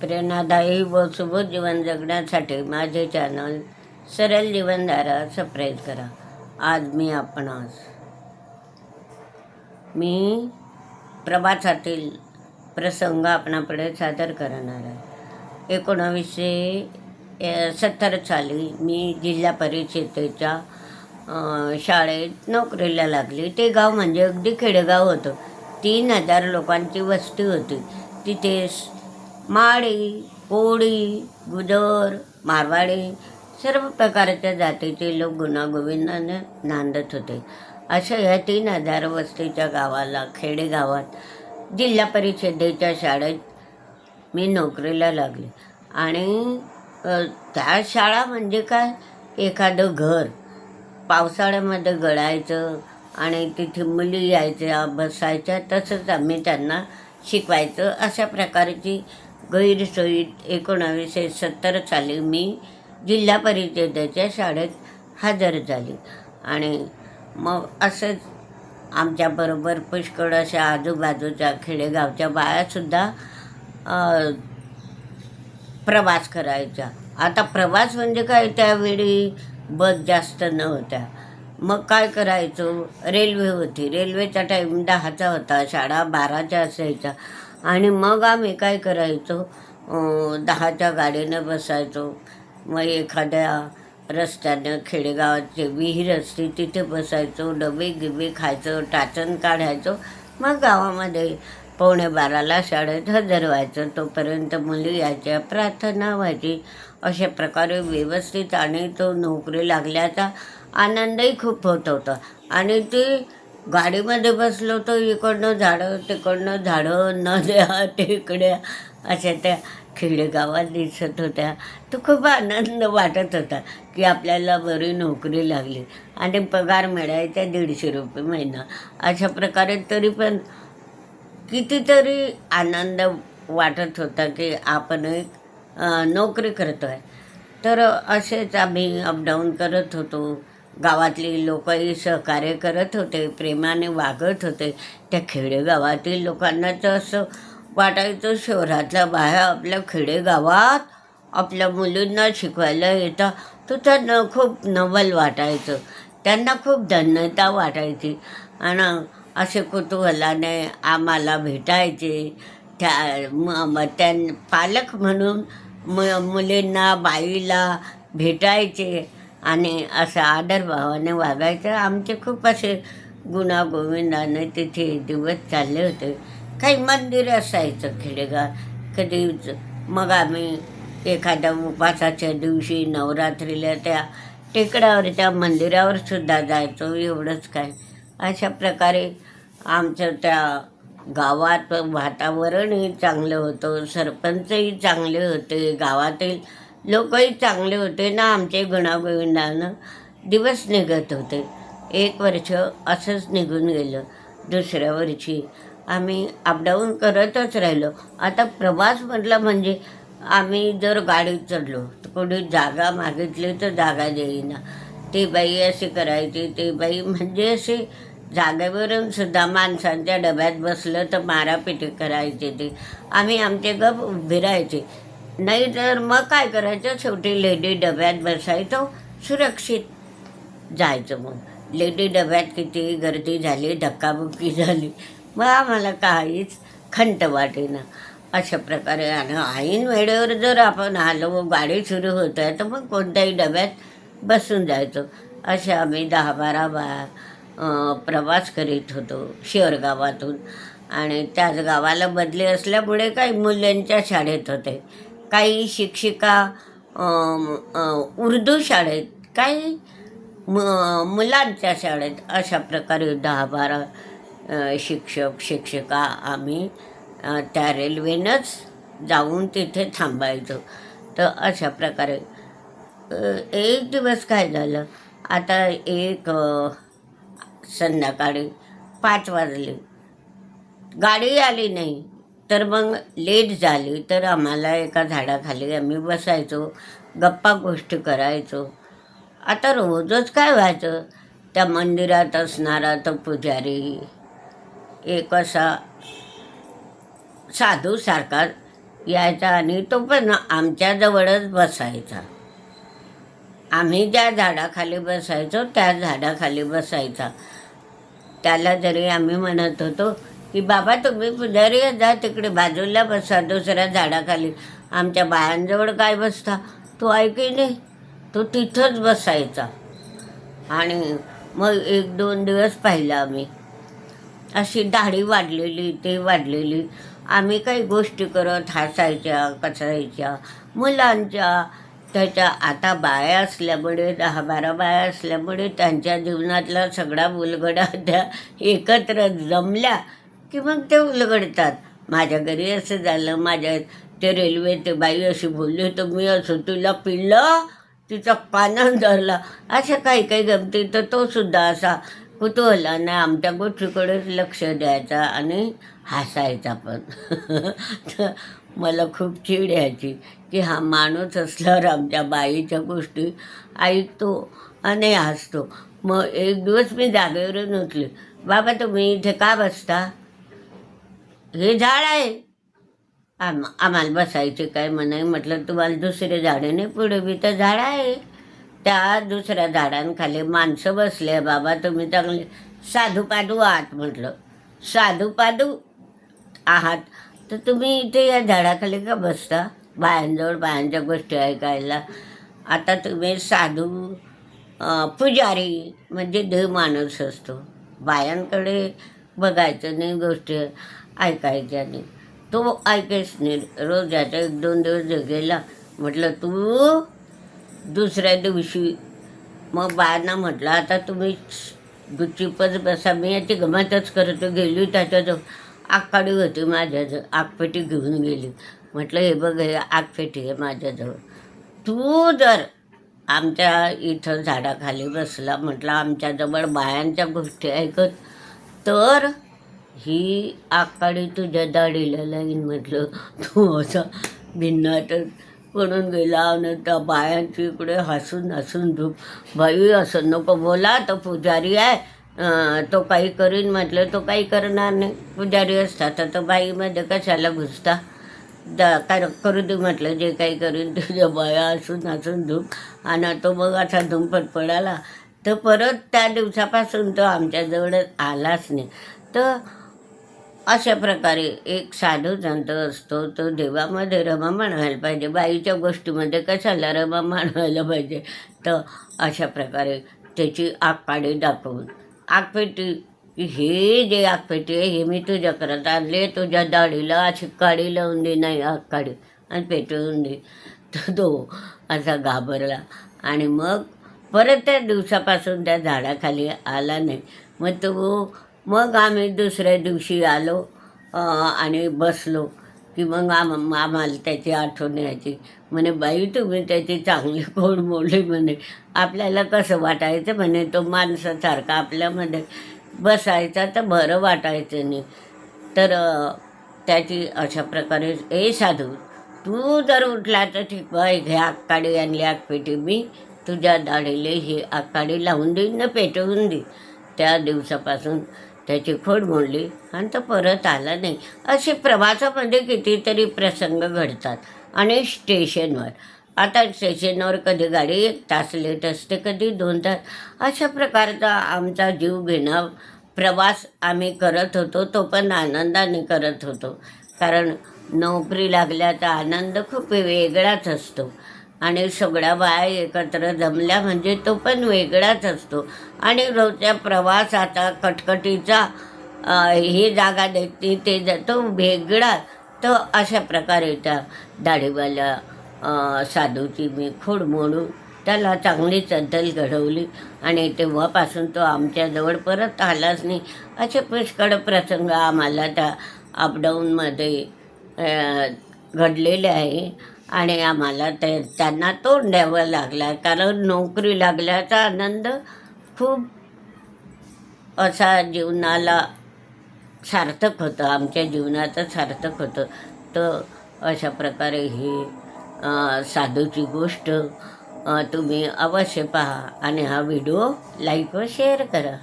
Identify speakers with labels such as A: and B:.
A: प्रेरणादायी व सुबोध जीवन जगण्यासाठी माझे चॅनल सरळ जीवनधारा सबस्क्राईब करा. आज मी आपणास मी प्रवासातील प्रसंग आपणापुढे सादर करणार आहे. एकोणावीसशे सत्तर साली मी जिल्हा परिषदेच्या शाळेत नोकरीला लागली. ते गाव म्हणजे अगदी खेडेगाव होतं. तीन हजार लोकांची वस्ती होती. तिथे माळी कोळी गुजर मारवाडी सर्व प्रकारच्या जातीचे लोक गुणागोविंदाने नांदत होते. अशा ह्या तीन हजार वस्तीच्या गावाला खेडेगावात जिल्हा परिषदेच्या शाळेत मी नोकरीला लागले. आणि त्या शाळा म्हणजे काय? एखादं घर. पावसाळ्यामध्ये गळायचं आणि तिथे मुली यायच्या बसायच्या तसंच आम्ही त्यांना शिकवायचं अशा प्रकारची गैरसोयीत एकोणावीसशे सत्तर साली मी जिल्हा परिषदेच्या शाळेत हजर झाली. आणि मग असंच आमच्याबरोबर पुष्कळ अशा आजूबाजूच्या खेडेगावच्या बायासुद्धा प्रवास करायचा आता प्रवास म्हणजे काय? त्यावेळी बस जास्त नव्हत्या. मग काय करायचो? रेल्वे होती. रेल्वेचा टाईम दहाचा होता. शाळा बाराच्या असायचा आणि मग आम्ही काय करायचो? दहाच्या गाडीनं बसायचो. मग एखाद्या रस्त्यानं खेडेगावाचे विहीर असते तिथे बसायचो. डबे गिबे खायचो टाचण काढायचो. मग गावामध्ये पावणे बाराला शाळेत हजर व्हायचं तोपर्यंत मुली यायच्या प्रार्थना व्हायची. अशा प्रकारे व्यवस्थित आणि तो नोकरी लागल्याचा आनंदही खूप होत होता. आणि ते गाडीमध्ये बसलो तर इकडनं झाडं तिकडनं झाडं नद्या तिकड्या अशा त्या खेडेगावात दिसत होत्या. तो खूप आनंद वाटत होता की आपल्याला बरी नोकरी लागली आणि पगार मिळायचा दीडशे रुपये महिना. अशा प्रकारे तरी पण कितीतरी आनंद वाटत होता की आपण एक नोकरी करतो आहे तर असेच आम्ही अपडाऊन करत होतो. गावातली लोकही सहकार्य करत होते प्रेमाने वागत होते. त्या खेडेगावातील लोकांना तर असं वाटायचं शहरातल्या बाहेर आपल्या खेडेगावात आपल्या मुलींना शिकवायला येतं तर त्यांना खूप नवल वाटायचं. त्यांना खूप धन्यता वाटायची. आणि असे कुतूहलाने आम्हाला भेटायचे. त्या मग त्यां पालक म्हणून म मुलींना बाईला भेटायचे. आणि असं आदरभावाने वागायचं. आमचे खूप असे गुणागोविंदाने तिथे दिवस चालले होते. काही मंदिर असायचं खेडेगाव. कधी मग आम्ही एखाद्या उपासाच्या दिवशी नवरात्रीला त्या टेकडावर त्या मंदिरावर सुद्धा जायचो. एवढंच काय. अशा प्रकारे आमचं त्या गावात वातावरणही चांगलं होतं. सरपंचही चांगले होते. गावातील लोकही चांगले होते ना आमचे गुणागोविंदानं दिवस निघत होते. एक वर्ष असंच निघून गेलं. दुसऱ्या वर्षी आम्ही अपडाऊन करतच राहिलो. आता प्रवास म्हटलं म्हणजे आम्ही जर गाडीत चढलो तर कोणी जागा मागितली तर जागा देईना. ती बाई अशी करायची ती बाई म्हणजे अशी जागेवरून सुद्धा माणसांच्या डब्यात बसलं तर मारापिटी करायची ती. आम्ही आमचे गप उभे राहायचे. नाही तर मग काय करायचं? शेवटी लेडी डब्यात बसायचो. सुरक्षित जायचं मग. लेडी डब्यात किती गर्दी झाली धक्काबुक्की झाली. मग आम्हाला काहीच खंत वाटेना. अशा प्रकारे आणि ऐन वेळेवर जर आपण आलो गाडी सुरू होत आहे तर मग कोणत्याही डब्यात बसून जायचो. असे आम्ही दहा बारा बा प्रवास करीत होतो शहर गावातून. आणि त्याच गावाला बदली असल्यामुळे काही मुलांच्या शाळेत होते. काही शिक्षिका उर्दू शाळेत काही म मुलांच्या शाळेत अशा प्रकारे दहा बारा शिक्षक शिक्षिका आम्ही त्या रेल्वेनंच जाऊन तिथे थांबायचो. तर अशा प्रकारे एक दिवस काय झालं आता एक संध्याकाळी पाच वाजले. गाडी आली नाही. तर मग लेट झाली तर आम्हाला एका झाडाखाली आम्ही बसायचो गप्पा गोष्टी करायचो. आता रोजच काय व्हायचं? त्या मंदिरात असणारा तो पुजारी एक असा साधूसारखा यायचा आणि तो पण आमच्याजवळच बसायचा. आम्ही ज्या झाडाखाली बसायचो त्या झाडाखाली बसायचा. त्याला जरी आम्ही म्हणत होतो की बाबा तुम्ही पुजारी जा तिकडे बाजूला बसा दुसऱ्या झाडाखाली. आमच्या बायांजवळ काय बसता? तो ऐकी नाही? तो तिथंच बसायचा. आणि मग एक दोन दिवस पाहिलं आम्ही. अशी दाढी वाढलेली ते वाढलेली. आम्ही काही गोष्टी करत हसायच्या कचरायच्या. मुलांच्या त्याच्या आता बाया असल्यामुळे दहा बारा बाया असल्यामुळे त्यांच्या जीवनातला सगळा मुलगडा त्या एकत्र जमल्या. की मग ते उलगडतात. माझ्या घरी असं झालं माझ्या ते रेल्वे ते बाई अशी बोलली तर मी असं तुला पिल्लं तिचा पानं धरला. अशा काही काही गमती तर तो सुद्धा असा कुतूहलाने आमच्या गोष्टीकडेच लक्ष द्यायचा आणि हसायचा पण. मला खूप चिड यायची की हा माणूस असल्यावर आमच्या बाईच्या गोष्टी ऐकतो आणि हसतो. मग एक दिवस मी जागेवरून उठले. बाबा तुम्ही इथे का बसता? हे झाड आहे. आम आम्हाला बसायचे काय म्हणाय म्हटलं तुम्हाला दुसरे झाडे नाही पुढे बी तर झाड आहे. त्या दुसऱ्या झाडांखाली माणसं बसले बाबा तुम्ही चांगले साधू पादू आहात म्हटलं. साधू पादू आहात? तर तुम्ही इथे या झाडाखाली का बसता? बायांजवळ बायांच्या गोष्टी ऐकायला. आता तुम्ही साधू पुजारी म्हणजे देव माणूस असतो. बायांकडे बघायचं नाही गोष्टी. ऐकायच्या नाही. तो ऐकेच नाही. रोज रोजाचा एक दोन दिवस गेला म्हटलं तू दुसऱ्या दिवशी मग बायांना म्हटलं आता तुम्ही गुच्चीपच बसा. मी याची गमतच करतो गेली त्याच्याजवळ. आगकाडी होती माझ्याजवळ. आगपेटी घेऊन गेली. म्हटलं हे बघ हे आगपेटी आहे माझ्याजवळ. तू जर आमच्या इथं झाडाखाली बसला म्हटलं आमच्याजवळ बायांच्या गोष्टी ऐकत तर ही आकाडी तुझ्या दाढीला लाईन म्हटलं. तू असा भिन्नाटच पडून गेला आणि त्या बायांची इकडे हसून हसून झोप. बाई असं नको बोला तो पुजारी आहे. तो काही करीन म्हटलं तो काही करणार नाही. पुजारी असता तर तो बाईमध्ये कशाला घुसता? दा काय करू दे म्हटलं जे काही करीन तुझ्या बाया हसून हसून झोप. आणि तो मग असा धुमपट पडाला. तर परत त्या दिवसापासून तो आमच्याजवळ आलाच नाही. तर अशा प्रकारे एक साधू संत असतो तो देवामध्ये रमा मानवायला पाहिजे. बाईच्या गोष्टीमध्ये कशाला रमा मानवायला पाहिजे? तर अशा प्रकारे त्याची आगपाडी दाखवून आगपेटी हे जे आगपेटी आहे हे मी तुझ्या करत आणले तुझ्या दाढीला अशी काडी लावून दे नाही आगकाडी आणि पेटवून दे. तर तो असा घाबरला. आणि मग परत त्या दिवसापासून त्या झाडाखाली आला नाही. मग तो मग आम्ही दुसऱ्या दिवशी आलो आणि बसलो की मग आम आम्हाला त्याची आठवण यायची. म्हणे बाई तुम्ही त्याची चांगली कोण बोलली म्हणे. आपल्याला कसं वाटायचं म्हणे तो माणसासारखा आपल्यामध्ये बसायचा तर बरं वाटायचं नाही. तर त्याची अशा प्रकारे ए साधू तू जर उठला तर ठीक बाय घे आकाडी आणली आगपेटी मी. तुझ्या दाढीले ही आकाडी लावून देईन ना पेटवून दे. त्या दिवसापासून त्याची खोड मोडली आणि तो परत आला नाही. असे प्रवासामध्ये कितीतरी प्रसंग घडतात. आणि स्टेशनवर. आता स्टेशनवर कधी गाडी एक तास लेट असते कधी दोन तास. अशा प्रकारचा आमचा जीव घेणं प्रवास आम्ही करत होतो तो पण आनंदाने करत होतो. कारण नोकरी लागल्याचा आनंद खूप वेगळाच असतो. आणि सगळ्या बाया एकत्र जमल्या म्हणजे तो पण वेगळाच असतो. आणि रोजच्या प्रवासाचा कटकटीचा ही हे जागा देते ते जातो तो वेगळा तो अशा प्रकारे त्या दाढीवाल्या साधूची मी खोड मोडून त्याला चांगली चद्दल घडवली. आणि तेव्हापासून तो आमच्याजवळ परत आलाच नाही. असे पुष्कळ प्रसंग आम्हाला त्या अपडाऊनमध्ये घडलेले आहे. आणि आम्हाला ते त्यांना तोंड द्यावं लागला. कारण नोकरी लागल्याचा आनंद खूप असा जीवनाला सार्थक होतं. आमच्या जीवनाचं सार्थक होतं. तर अशा प्रकारे ही साधूची गोष्ट तुम्ही अवश्य पहा आणि हा व्हिडिओ लाईक व शेअर करा.